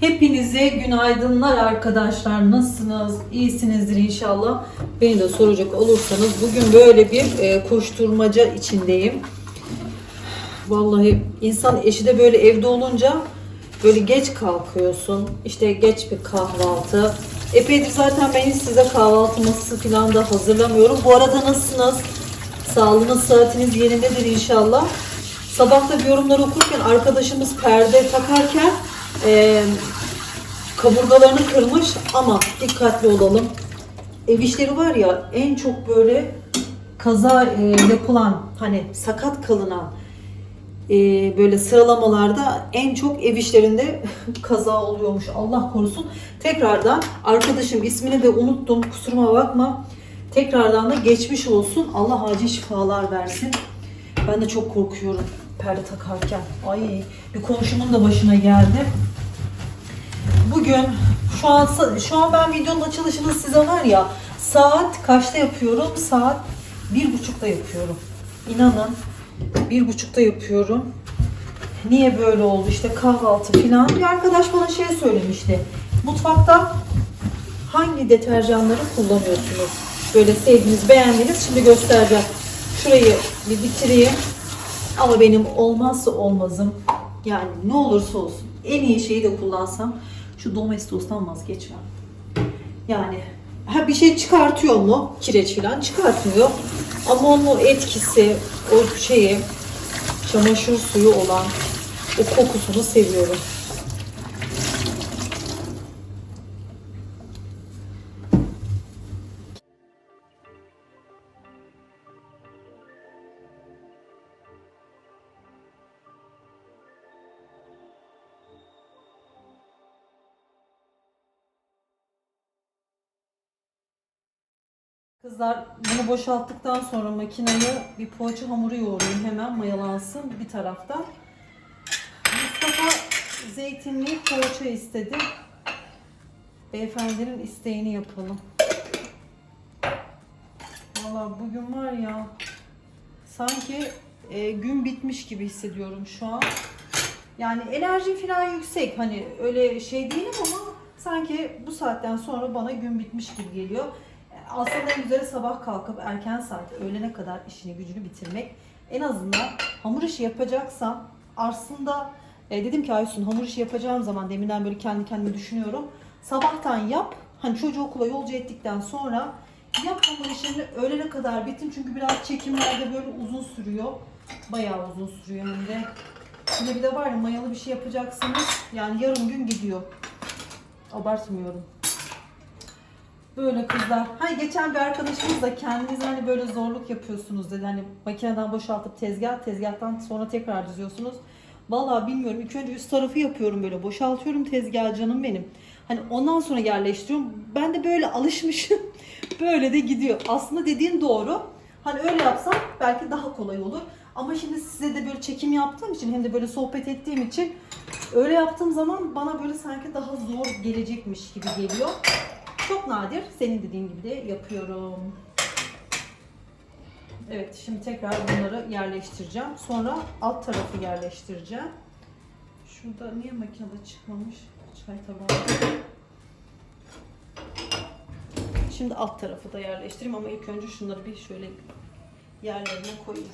Hepinize günaydınlar arkadaşlar. Nasılsınız? İyisinizdir inşallah. Beni de soracak olursanız bugün böyle bir e, koşturmaca içindeyim. Vallahi insan eşi de böyle evde olunca böyle geç kalkıyorsun. İşte geç bir kahvaltı. Epeydir zaten ben hiç size kahvaltı masası falan da hazırlamıyorum. Bu arada nasılsınız? Sağlığınız, saatiniz yerindedir inşallah. Sabah da yorumları okurken arkadaşımız perde takarken e, kaburgalarını kırmış ama dikkatli olalım. Ev işleri var ya en çok böyle kaza e, yapılan hani sakat kalınan e, böyle sıralamalarda en çok ev işlerinde kaza oluyormuş. Allah korusun. Tekrardan arkadaşım ismini de unuttum. Kusuruma bakma. Tekrardan da geçmiş olsun. Allah acil şifalar versin. Ben de çok korkuyorum perde takarken. Ay bir komşumun da başına geldi. Bugün şu an şu an ben videonun açılışını size var ya saat kaçta yapıyorum? Saat bir buçukta yapıyorum. İnanın bir buçukta yapıyorum. Niye böyle oldu işte kahvaltı falan. Bir arkadaş bana şey söylemişti. Mutfakta hangi deterjanları kullanıyorsunuz? Böyle sevdiğiniz, beğendiğiniz şimdi göstereceğim. Şurayı bir bitireyim. Ama benim olmazsa olmazım yani ne olursa olsun en iyi şeyi de kullansam şu Domestos'tan vazgeçmem. Yani ha bir şey çıkartıyor mu? Kireç falan çıkartmıyor. Ama onun etkisi, o şeyi, çamaşır suyu olan o kokusunu seviyorum. Kızlar bunu boşalttıktan sonra makineye bir poğaça hamuru yoğurayım hemen mayalansın bir taraftan. Mustafa zeytinli poğaça istedi. Beyefendinin isteğini yapalım. Valla bugün var ya sanki e, gün bitmiş gibi hissediyorum şu an. Yani enerji falan yüksek hani öyle şey değilim ama sanki bu saatten sonra bana gün bitmiş gibi geliyor. Aslında en güzeli sabah kalkıp erken saatte öğlene kadar işini gücünü bitirmek. En azından hamur işi yapacaksam aslında e, dedim ki Aysun hamur işi yapacağım zaman deminden böyle kendi kendime düşünüyorum. Sabahtan yap. Hani çocuğu okula yolcu ettikten sonra yap hamur işini öğlene kadar bitin. Çünkü biraz çekimlerde böyle uzun sürüyor. Bayağı uzun sürüyor hem de. Şimdi bir de var ya mayalı bir şey yapacaksınız. Yani yarım gün gidiyor. Abartmıyorum. Böyle kızlar. Hani geçen bir arkadaşımız da kendiniz hani böyle zorluk yapıyorsunuz dedi. Hani makineden boşaltıp tezgah, tezgahtan sonra tekrar diziyorsunuz. Vallahi bilmiyorum. İlk önce üst tarafı yapıyorum böyle. Boşaltıyorum tezgah canım benim. Hani ondan sonra yerleştiriyorum. Ben de böyle alışmışım. böyle de gidiyor. Aslında dediğin doğru. Hani öyle yapsam belki daha kolay olur. Ama şimdi size de böyle çekim yaptığım için hem de böyle sohbet ettiğim için öyle yaptığım zaman bana böyle sanki daha zor gelecekmiş gibi geliyor. Çok nadir. Senin dediğin gibi de yapıyorum. Evet şimdi tekrar bunları yerleştireceğim. Sonra alt tarafı yerleştireceğim. Şurada niye makinede çıkmamış? Çay tabağı. Şimdi alt tarafı da yerleştireyim ama ilk önce şunları bir şöyle yerlerine koyayım.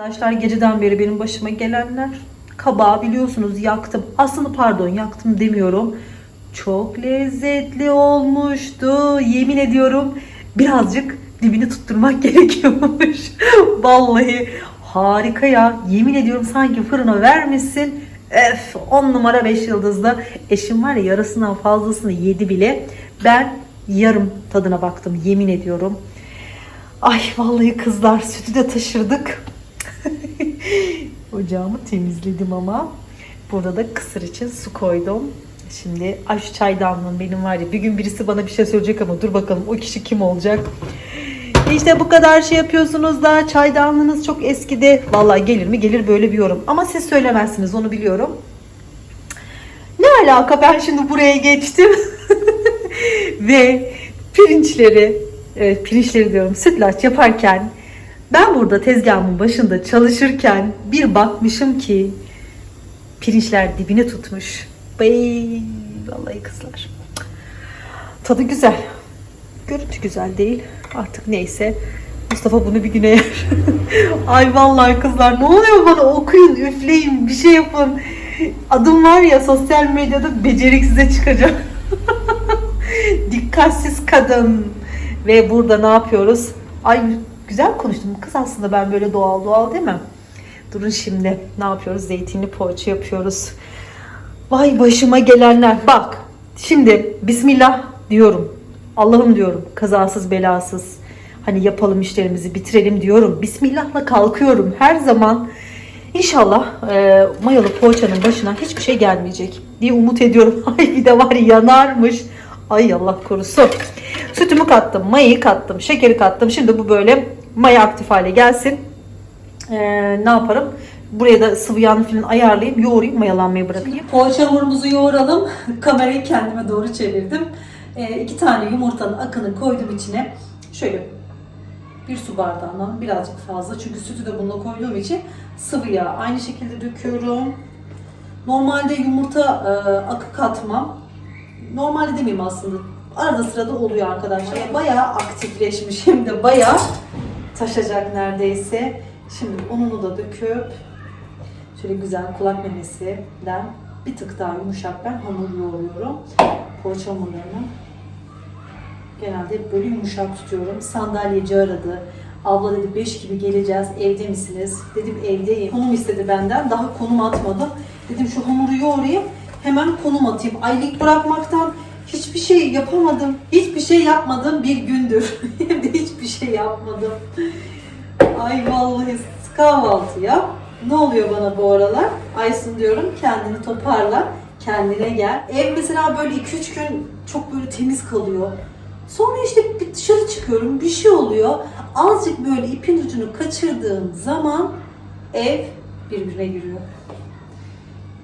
Arkadaşlar geceden beri benim başıma gelenler kabağı biliyorsunuz yaktım. Aslında pardon yaktım demiyorum. Çok lezzetli olmuştu. Yemin ediyorum birazcık dibini tutturmak gerekiyormuş. Vallahi harika ya. Yemin ediyorum sanki fırına vermişsin. Öf 10 numara 5 yıldızlı. Eşim var ya yarısından fazlasını yedi bile. Ben yarım tadına baktım yemin ediyorum. Ay vallahi kızlar sütü de taşırdık. Ocağımı temizledim ama burada da kısır için su koydum. Şimdi ay şu çaydanlığım benim var ya bir gün birisi bana bir şey söyleyecek ama dur bakalım o kişi kim olacak. İşte bu kadar şey yapıyorsunuz da çaydanlığınız çok eskidi. Vallahi gelir mi gelir böyle bir yorum. Ama siz söylemezsiniz onu biliyorum. Ne alaka ben şimdi buraya geçtim. Ve pirinçleri, evet pirinçleri diyorum sütlaç yaparken ben burada tezgahımın başında çalışırken bir bakmışım ki pirinçler dibine tutmuş. Bey, vallahi kızlar. Tadı güzel. Görüntü güzel değil. Artık neyse. Mustafa bunu bir güne yer. Ay vallahi kızlar ne oluyor bana okuyun, üfleyin, bir şey yapın. Adım var ya sosyal medyada beceriksize çıkacak. Dikkatsiz kadın. Ve burada ne yapıyoruz? Ay güzel konuştum. Kız aslında ben böyle doğal doğal değil mi? Durun şimdi ne yapıyoruz? Zeytinli poğaça yapıyoruz. Vay başıma gelenler. Bak şimdi Bismillah diyorum. Allah'ım diyorum kazasız belasız. Hani yapalım işlerimizi bitirelim diyorum. Bismillah'la kalkıyorum her zaman. İnşallah e, mayalı poğaçanın başına hiçbir şey gelmeyecek diye umut ediyorum. Ay bir de var ya, yanarmış. Ay Allah korusun. Sütümü kattım, mayayı kattım, şekeri kattım. Şimdi bu böyle maya aktif hale gelsin. Ee, ne yaparım? Buraya da sıvı yağını falan ayarlayıp yoğurayım, mayalanmayı bırakayım. Poğaça hamurumuzu yoğuralım. Kamerayı kendime doğru çevirdim. Ee, iki tane yumurtanın akını koydum içine. Şöyle bir su bardağından birazcık fazla. Çünkü sütü de bununla koyduğum için sıvı yağ aynı şekilde döküyorum. Normalde yumurta e, akı katmam. Normalde demeyeyim aslında. Arada sırada oluyor arkadaşlar. Bayağı aktifleşmiş hem de bayağı taşacak neredeyse. Şimdi ununu da döküp şöyle güzel kulak memesinden bir tık daha yumuşak ben hamur yoğuruyorum. Poğaça hamurlarını genelde hep böyle yumuşak tutuyorum. Sandalyeci aradı. Abla dedi 5 gibi geleceğiz. Evde misiniz? Dedim evdeyim. Konum istedi benden. Daha konum atmadım. Dedim şu hamuru yoğurayım. Hemen konum atayım. Aylık bırakmaktan hiçbir şey yapamadım. Hiçbir şey yapmadım bir gündür. Şey yapmadım. Ay vallahi kahvaltı yap. Ne oluyor bana bu aralar? Aysun diyorum kendini toparla. Kendine gel. Ev mesela böyle 2-3 gün çok böyle temiz kalıyor. Sonra işte bir dışarı çıkıyorum, bir şey oluyor. Azıcık böyle ipin ucunu kaçırdığım zaman ev birbirine giriyor.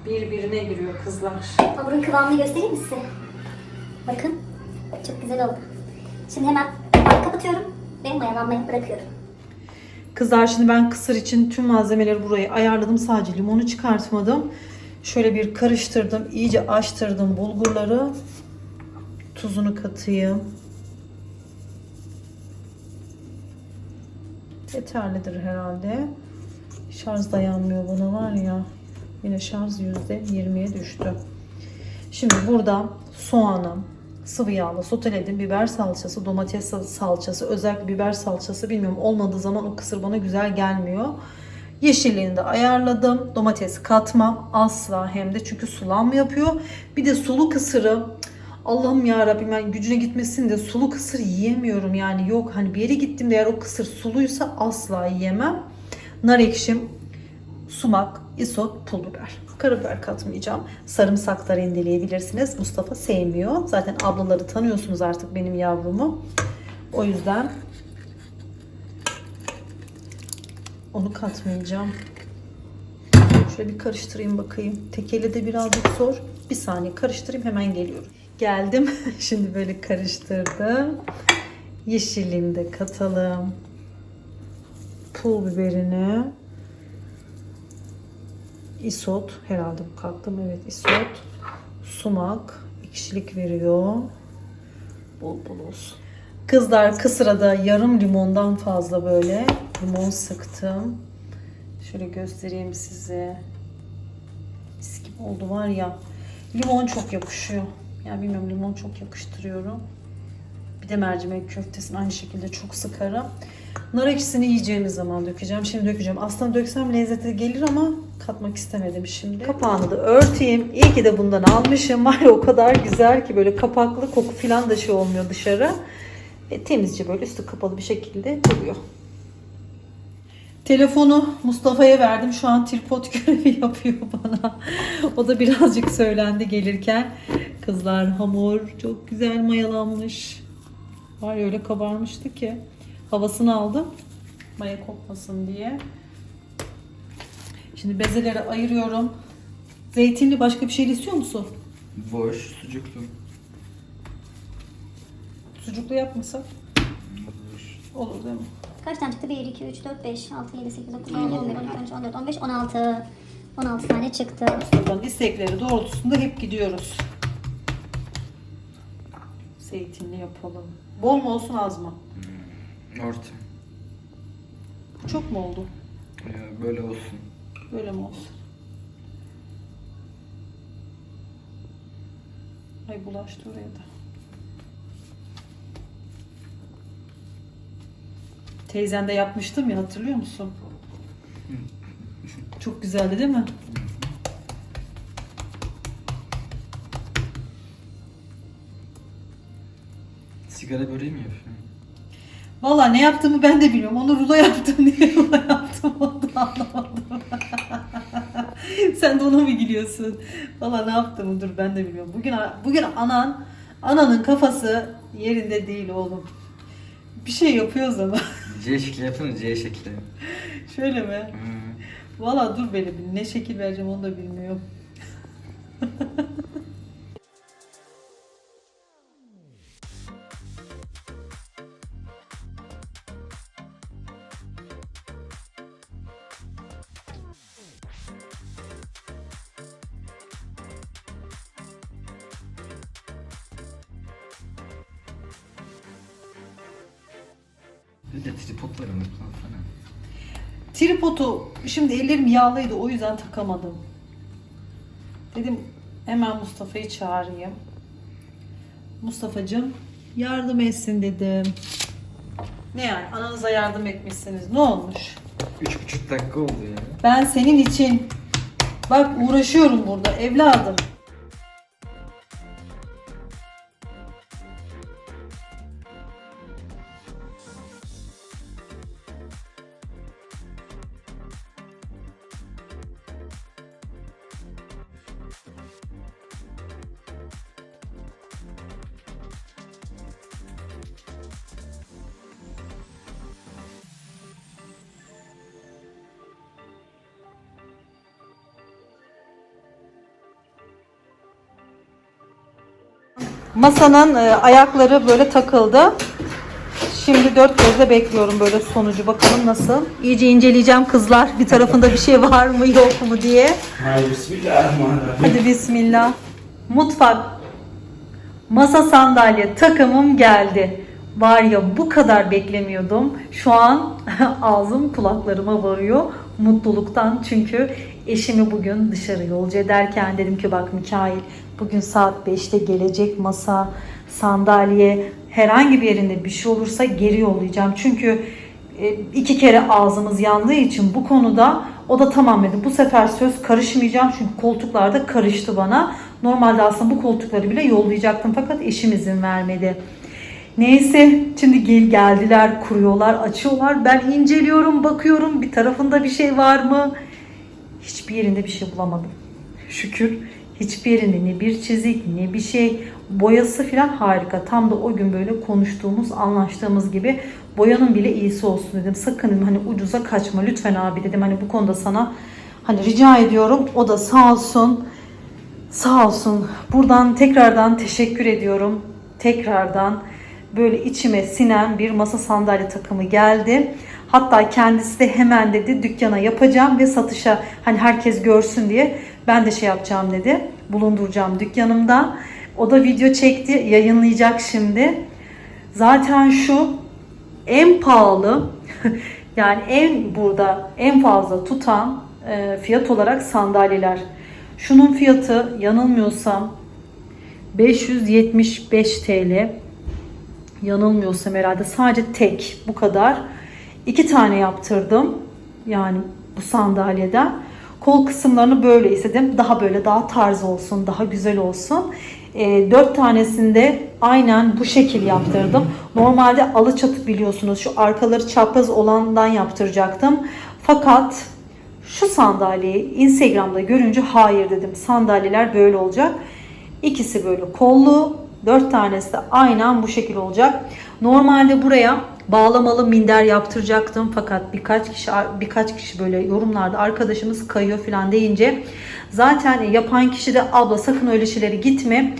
Birbirine giriyor kızlar. Hamurun kıvamını göstereyim mi size? Bakın. Çok güzel oldu. Şimdi hemen kapatıyorum ve mayalanmayı bırakıyorum. Kızlar şimdi ben kısır için tüm malzemeleri buraya ayarladım. Sadece limonu çıkartmadım. Şöyle bir karıştırdım. iyice açtırdım bulgurları. Tuzunu katayım. Yeterlidir herhalde. Şarj dayanmıyor buna var ya. Yine şarj %20'ye düştü. Şimdi burada soğanım, sıvı yağla soteledim. Biber salçası, domates salçası, özellikle biber salçası bilmiyorum olmadığı zaman o kısır bana güzel gelmiyor. Yeşilliğini de ayarladım. Domates katmam asla hem de çünkü sulanma yapıyor. Bir de sulu kısırı Allah'ım ya Rabbim yani gücüne gitmesin de sulu kısır yiyemiyorum yani yok hani bir yere gittim eğer o kısır suluysa asla yiyemem. Nar ekşim, sumak, isot, pul biber. Karabiber katmayacağım. Sarımsak da rendeleyebilirsiniz. Mustafa sevmiyor. Zaten ablaları tanıyorsunuz artık benim yavrumu. O yüzden onu katmayacağım. Şöyle bir karıştırayım bakayım. Tekeli de birazcık zor. Bir saniye karıştırayım hemen geliyorum. Geldim. Şimdi böyle karıştırdım. Yeşilliğini de katalım. Pul biberini. Isot herhalde bu kalktım evet isot. Sumak ekşilik veriyor. Bol bol olsun. Kızlar kısıra da yarım limondan fazla böyle limon sıktım. Şöyle göstereyim size. Mis gibi oldu var ya. Limon çok yakışıyor. Yani bilmiyorum limon çok yakıştırıyorum. Bir de mercimek köftesini aynı şekilde çok sıkarım. Nar ekşisini yiyeceğimiz zaman dökeceğim. Şimdi dökeceğim. Aslında döksem lezzeti gelir ama katmak istemedim şimdi. Kapağını da örteyim. İyi ki de bundan almışım. Var o kadar güzel ki böyle kapaklı koku falan da şey olmuyor dışarı. Ve temizce böyle üstü kapalı bir şekilde duruyor. Telefonu Mustafa'ya verdim. Şu an tripod görevi yapıyor bana. O da birazcık söylendi gelirken. Kızlar hamur çok güzel mayalanmış. Var ya öyle kabarmıştı ki. Havasını aldım. Maya kopmasın diye. Şimdi bezeleri ayırıyorum. Zeytinli başka bir şey istiyor musun? Boş, sucuklu. Sucuklu yapmasak Boş. olur değil mi? Kaç tane çıktı? 1, 2, 3, 4, 5, 6, 7, 8, 9, 10, 11, 12, 13, 14, 15, 16. 16 tane çıktı. Mustafa'nın istekleri doğrultusunda hep gidiyoruz. Zeytinli yapalım. Bol mu olsun az mı? Orta. Bu çok mu oldu? Ya böyle olsun. Böyle mi olsun? Ay bulaştı oraya da. Teyzen de yapmıştım ya hatırlıyor musun? Çok güzeldi değil mi? Sigara böreği mi yapıyorsun? Valla ne yaptığımı ben de bilmiyorum. Onu rulo yaptım diye rulo yaptım. Onu da anlamadım. Sen de ona mı gülüyorsun? Valla ne yaptığımı dur ben de bilmiyorum. Bugün bugün anan ananın kafası yerinde değil oğlum. Bir şey yapıyoruz ama. C şekli yapın C şekli. Şöyle mi? Hmm. Valla dur bir ne şekil vereceğim onu da bilmiyorum. Bir de tripodları mı falan. Tripodu şimdi ellerim yağlıydı o yüzden takamadım. Dedim hemen Mustafa'yı çağırayım. Mustafa'cığım yardım etsin dedim. Ne yani ananıza yardım etmişsiniz ne olmuş? Üç buçuk dakika oldu ya. Ben senin için bak uğraşıyorum burada evladım. Masanın e, ayakları böyle takıldı. Şimdi dört gözle bekliyorum böyle sonucu. Bakalım nasıl. İyice inceleyeceğim kızlar. Bir tarafında bir şey var mı yok mu diye. Hayır, bismillahirrahmanirrahim. Hadi bismillah. Mutfak. Masa sandalye takımım geldi. Var ya bu kadar beklemiyordum. Şu an ağzım kulaklarıma varıyor mutluluktan. Çünkü eşimi bugün dışarı yolcu ederken dedim ki bak Mikail bugün saat 5'te gelecek masa, sandalye herhangi bir yerinde bir şey olursa geri yollayacağım. Çünkü e, iki kere ağzımız yandığı için bu konuda o da tamam dedi. Bu sefer söz karışmayacağım çünkü koltuklarda karıştı bana. Normalde aslında bu koltukları bile yollayacaktım fakat eşim izin vermedi. Neyse şimdi gel geldiler, kuruyorlar, açıyorlar. Ben inceliyorum, bakıyorum bir tarafında bir şey var mı? Hiçbir yerinde bir şey bulamadım. Şükür hiçbir yerinde ne bir çizik ne bir şey boyası falan harika. Tam da o gün böyle konuştuğumuz, anlaştığımız gibi boyanın bile iyisi olsun dedim. Sakın hani ucuza kaçma lütfen abi dedim. Hani bu konuda sana hani rica ediyorum. O da sağ olsun. Sağ olsun. Buradan tekrardan teşekkür ediyorum. Tekrardan böyle içime sinen bir masa sandalye takımı geldi. Hatta kendisi de hemen dedi dükkana yapacağım ve satışa hani herkes görsün diye ben de şey yapacağım dedi. Bulunduracağım dükkanımda. O da video çekti, yayınlayacak şimdi. Zaten şu en pahalı yani en burada en fazla tutan e, fiyat olarak sandalyeler. Şunun fiyatı yanılmıyorsam 575 TL. Yanılmıyorsam herhalde sadece tek bu kadar. İki tane yaptırdım. Yani bu sandalyeden. Kol kısımlarını böyle istedim. Daha böyle daha tarz olsun, daha güzel olsun. E, dört tanesinde aynen bu şekil yaptırdım. Normalde alıçatı biliyorsunuz şu arkaları çapraz olandan yaptıracaktım. Fakat şu sandalyeyi Instagram'da görünce hayır dedim. Sandalyeler böyle olacak. İkisi böyle kollu, Dört tanesi de aynen bu şekil olacak. Normalde buraya bağlamalı minder yaptıracaktım fakat birkaç kişi birkaç kişi böyle yorumlarda arkadaşımız kayıyor falan deyince zaten yapan kişi de abla sakın öyle şeylere gitme.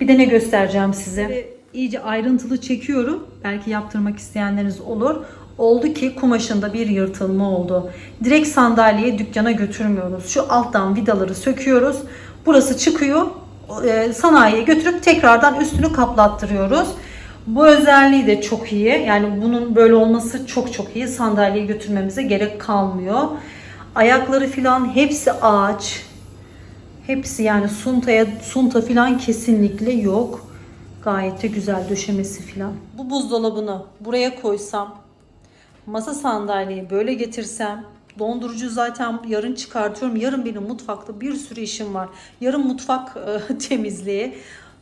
Bir de ne göstereceğim size. İyice ayrıntılı çekiyorum. Belki yaptırmak isteyenleriniz olur. Oldu ki kumaşında bir yırtılma oldu. Direkt sandalyeyi dükkana götürmüyoruz. Şu alttan vidaları söküyoruz. Burası çıkıyor. E, sanayiye götürüp tekrardan üstünü kaplattırıyoruz. Bu özelliği de çok iyi. Yani bunun böyle olması çok çok iyi. Sandalyeyi götürmemize gerek kalmıyor. Ayakları filan hepsi ağaç. Hepsi yani suntaya sunta filan kesinlikle yok. Gayet de güzel döşemesi filan. Bu buzdolabını buraya koysam, masa sandalyeyi böyle getirsem, dondurucu zaten yarın çıkartıyorum. Yarın benim mutfakta bir sürü işim var. Yarın mutfak e, temizliği.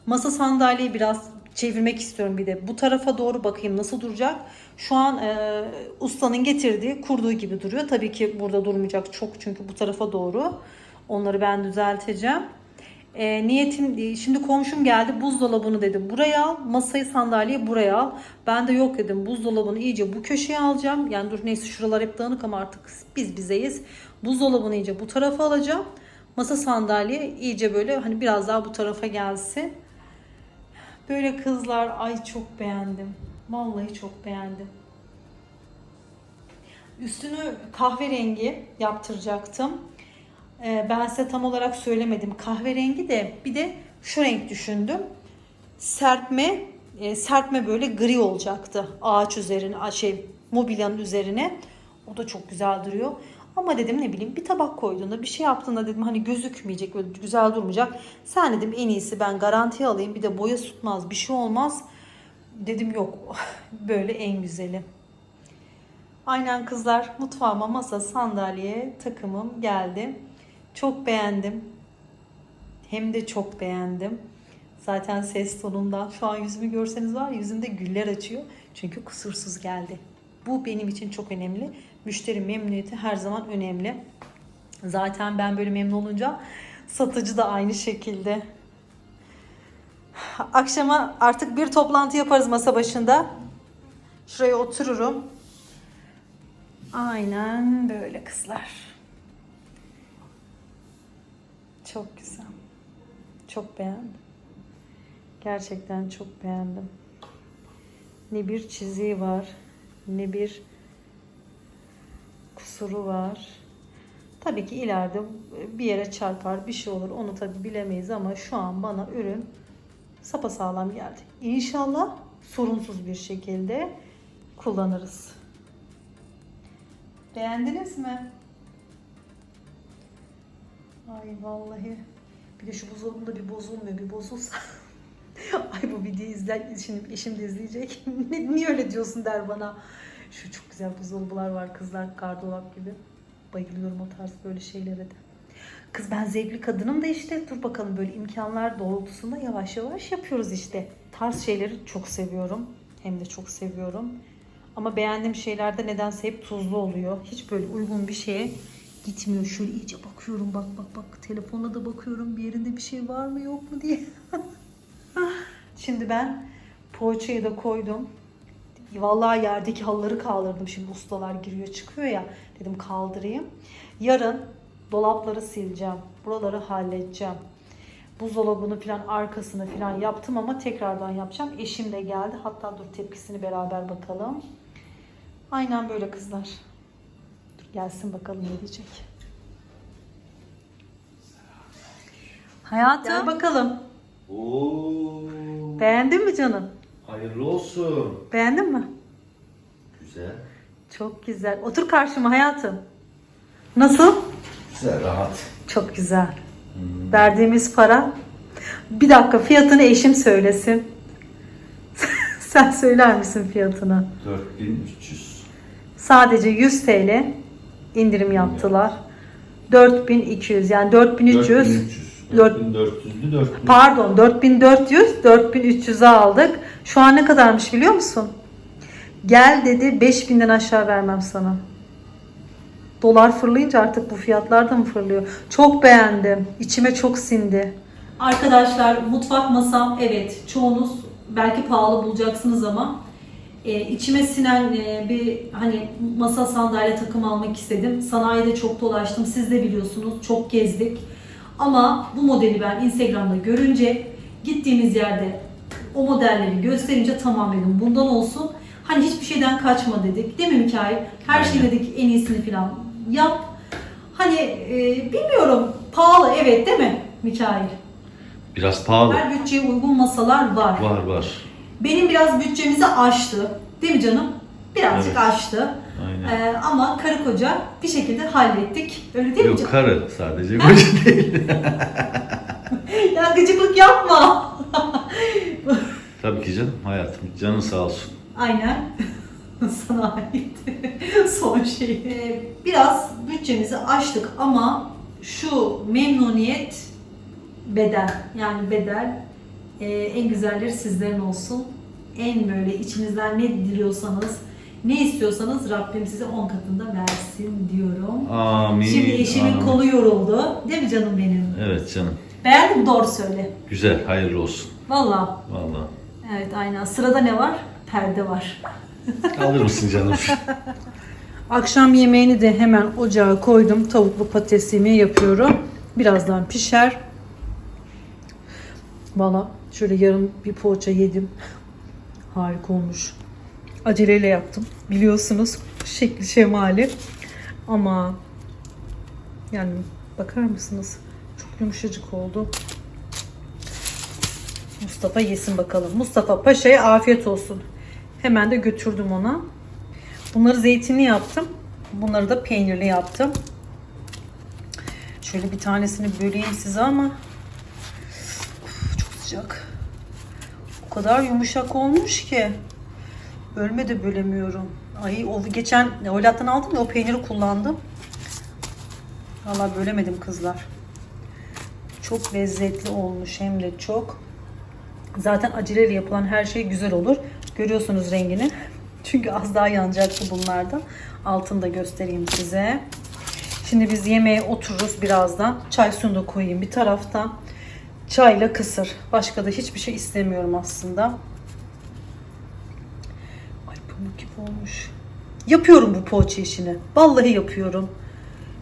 Masa sandalyeyi biraz çevirmek istiyorum bir de. Bu tarafa doğru bakayım nasıl duracak. Şu an e, ustanın getirdiği kurduğu gibi duruyor. Tabii ki burada durmayacak çok çünkü bu tarafa doğru. Onları ben düzelteceğim. E, niyetim e, şimdi komşum geldi buzdolabını dedi buraya al masayı sandalyeyi buraya al. Ben de yok dedim buzdolabını iyice bu köşeye alacağım. Yani dur neyse şuralar hep dağınık ama artık biz bizeyiz. Buzdolabını iyice bu tarafa alacağım. Masa sandalye iyice böyle hani biraz daha bu tarafa gelsin. Böyle kızlar ay çok beğendim. Vallahi çok beğendim. Üstünü kahverengi yaptıracaktım. Ee, ben size tam olarak söylemedim. Kahverengi de bir de şu renk düşündüm. Serpme, e, serpme böyle gri olacaktı. Ağaç üzerine, şey mobilyanın üzerine. O da çok güzel duruyor. Ama dedim ne bileyim bir tabak koyduğunda bir şey yaptığında dedim hani gözükmeyecek böyle güzel durmayacak. Sen dedim en iyisi ben garanti alayım bir de boya tutmaz bir şey olmaz. Dedim yok böyle en güzeli. Aynen kızlar mutfağıma masa sandalye takımım geldi. Çok beğendim. Hem de çok beğendim. Zaten ses tonundan şu an yüzümü görseniz var yüzümde güller açıyor. Çünkü kusursuz geldi. Bu benim için çok önemli. Müşteri memnuniyeti her zaman önemli. Zaten ben böyle memnun olunca satıcı da aynı şekilde. Akşama artık bir toplantı yaparız masa başında. Şuraya otururum. Aynen böyle kızlar. Çok güzel. Çok beğendim. Gerçekten çok beğendim. Ne bir çiziği var, ne bir kusuru var. Tabii ki ileride bir yere çarpar, bir şey olur. Onu tabii bilemeyiz ama şu an bana ürün sapasağlam geldi. İnşallah sorunsuz bir şekilde kullanırız. Beğendiniz mi? Ay vallahi. Bir de şu buzdolabında bir bozulmuyor. Bir bozulsa. Ay bu videoyu izler, şimdi eşim de izleyecek. Niye öyle diyorsun der bana. Şu çok güzel buzdolabılar var kızlar. Gardırop gibi. Bayılıyorum o tarz böyle şeylere de. Kız ben zevkli kadınım da işte dur bakalım böyle imkanlar doğrultusunda yavaş yavaş yapıyoruz işte. Tarz şeyleri çok seviyorum. Hem de çok seviyorum. Ama beğendiğim şeylerde nedense hep tuzlu oluyor. Hiç böyle uygun bir şeye gitmiyor. Şöyle iyice bakıyorum bak bak bak. Telefonla da bakıyorum bir yerinde bir şey var mı yok mu diye. Şimdi ben poğaçayı da koydum. Vallahi yerdeki halıları kaldırdım. Şimdi ustalar giriyor çıkıyor ya. Dedim kaldırayım. Yarın dolapları sileceğim. Buraları halledeceğim. Buzdolabını falan arkasını falan yaptım ama tekrardan yapacağım. Eşim de geldi. Hatta dur tepkisini beraber bakalım. Aynen böyle kızlar. Gelsin bakalım ne diyecek. Hayatım. Gel bakalım. Oo. Beğendin mi canım? Hayırlı olsun. Beğendin mi? Güzel. Çok güzel. Otur karşıma hayatım. Nasıl? Güzel, rahat. Çok güzel. Verdiğimiz para. Bir dakika fiyatını eşim söylesin. Sen söyler misin fiyatını? 4300. Sadece 100 TL indirim yaptılar. 4200 yani 4300. 4300. 4400'lü 4000. Pardon 4400 4300'e aldık. Şu an ne kadarmış biliyor musun? Gel dedi 5000'den aşağı vermem sana. Dolar fırlayınca artık bu fiyatlar da mı fırlıyor? Çok beğendim. İçime çok sindi. Arkadaşlar mutfak masam evet çoğunuz belki pahalı bulacaksınız ama e, içime sinen e, bir hani masa sandalye takım almak istedim. Sanayide çok dolaştım. Siz de biliyorsunuz çok gezdik. Ama bu modeli ben Instagram'da görünce gittiğimiz yerde o modelleri gösterince tamam dedim. Bundan olsun. Hani hiçbir şeyden kaçma dedik. Değil mi Mikail? Her şey dedik en iyisini falan yap. Hani e, bilmiyorum pahalı evet değil mi Mikail? Biraz pahalı. Her bütçeye uygun masalar var. Var var. Benim biraz bütçemizi aştı. Değil mi canım? Birazcık Evet. aştı. Aynen. Ee, ama karı koca bir şekilde hallettik. Öyle değil mi Yok canım? karı sadece koca değil. ya gıcıklık yapma. Tabii ki canım hayatım. Canın sağ olsun. Aynen. Sana ait. Son şey. Ee, biraz bütçemizi aştık ama şu memnuniyet bedel. Yani bedel e, en güzelleri sizlerin olsun. En böyle içinizden ne diliyorsanız, ne istiyorsanız Rabbim size on katında versin diyorum. Amin. Şimdi eşimin amin. kolu yoruldu. Değil mi canım benim? Evet canım. Beğendin mi? Doğru söyle. Güzel. Hayırlı olsun. Vallahi. Vallahi. Evet aynen. Sırada ne var? Perde var. Alır mısın canım? Akşam yemeğini de hemen ocağa koydum. Tavuklu patates yemeği yapıyorum. Birazdan pişer. Valla şöyle yarım bir poğaça yedim. Harika olmuş. Aceleyle yaptım. Biliyorsunuz şekli şemali. Ama yani bakar mısınız? Çok yumuşacık oldu. Mustafa yesin bakalım. Mustafa Paşa'ya afiyet olsun. Hemen de götürdüm ona. Bunları zeytinli yaptım. Bunları da peynirli yaptım. Şöyle bir tanesini böleyim size ama sıcak. O kadar yumuşak olmuş ki bölme de bölemiyorum. Ay o geçen Olat'tan aldım ya o peyniri kullandım. Valla bölemedim kızlar. Çok lezzetli olmuş hem de çok. Zaten aceleyle yapılan her şey güzel olur. Görüyorsunuz rengini. Çünkü az daha yanacaktı bunlardan. Altını da göstereyim size. Şimdi biz yemeğe otururuz birazdan. Çay suyunu da koyayım bir taraftan. Çayla kısır. Başka da hiçbir şey istemiyorum aslında. Ay pamuk gibi olmuş. Yapıyorum bu poğaça işini. Vallahi yapıyorum.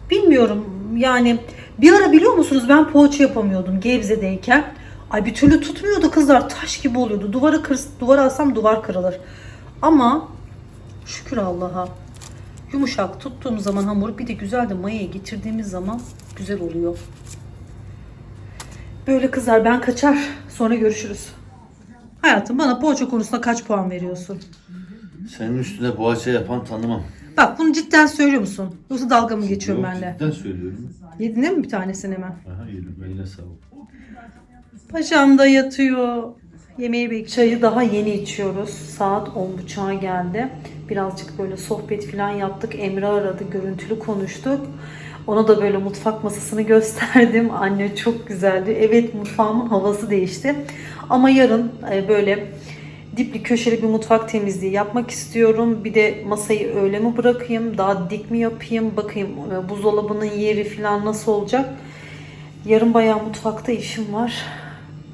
Bilmiyorum yani bir ara biliyor musunuz ben poğaça yapamıyordum Gebze'deyken. Ay bir türlü tutmuyordu kızlar taş gibi oluyordu. Duvara kır, duvara alsam duvar kırılır. Ama şükür Allah'a yumuşak tuttuğum zaman hamuru bir de güzel de mayaya getirdiğimiz zaman güzel oluyor. Böyle kızlar ben kaçar sonra görüşürüz. Hayatım bana poğaça konusunda kaç puan veriyorsun? Senin üstüne poğaça yapan tanımam. Bak bunu cidden söylüyor musun? Yoksa dalga mı geçiyorum Yok, benimle? Cidden söylüyorum. Yedin değil mi bir tanesini hemen? Aha yedim. Eline sağlık. Paşam da yatıyor. Yemeği bek Çayı daha yeni içiyoruz. Saat 10.30'a geldi. Birazcık böyle sohbet falan yaptık. Emre aradı. Görüntülü konuştuk. Ona da böyle mutfak masasını gösterdim. Anne çok güzeldi. Evet mutfağımın havası değişti. Ama yarın e, böyle dipli köşeli bir mutfak temizliği yapmak istiyorum. Bir de masayı öyle mi bırakayım, daha dik mi yapayım, bakayım e, buzdolabının yeri falan nasıl olacak. Yarın bayağı mutfakta işim var.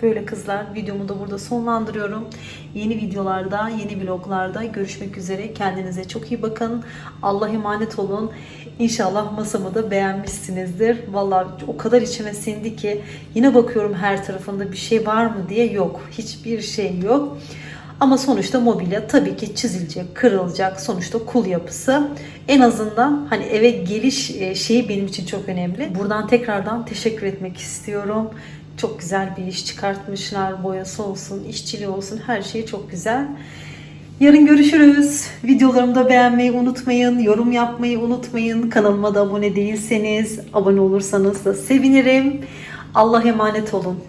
Böyle kızlar videomu da burada sonlandırıyorum. Yeni videolarda, yeni vloglarda görüşmek üzere. Kendinize çok iyi bakın. Allah'a emanet olun. İnşallah masamı da beğenmişsinizdir. Vallahi o kadar içime sindi ki yine bakıyorum her tarafında bir şey var mı diye yok. Hiçbir şey yok. Ama sonuçta mobilya tabii ki çizilecek, kırılacak. Sonuçta kul yapısı. En azından hani eve geliş e, şeyi benim için çok önemli. Buradan tekrardan teşekkür etmek istiyorum. Çok güzel bir iş çıkartmışlar. Boyası olsun, işçiliği olsun her şey çok güzel. Yarın görüşürüz. Videolarımı da beğenmeyi unutmayın. Yorum yapmayı unutmayın. Kanalıma da abone değilseniz abone olursanız da sevinirim. Allah'a emanet olun.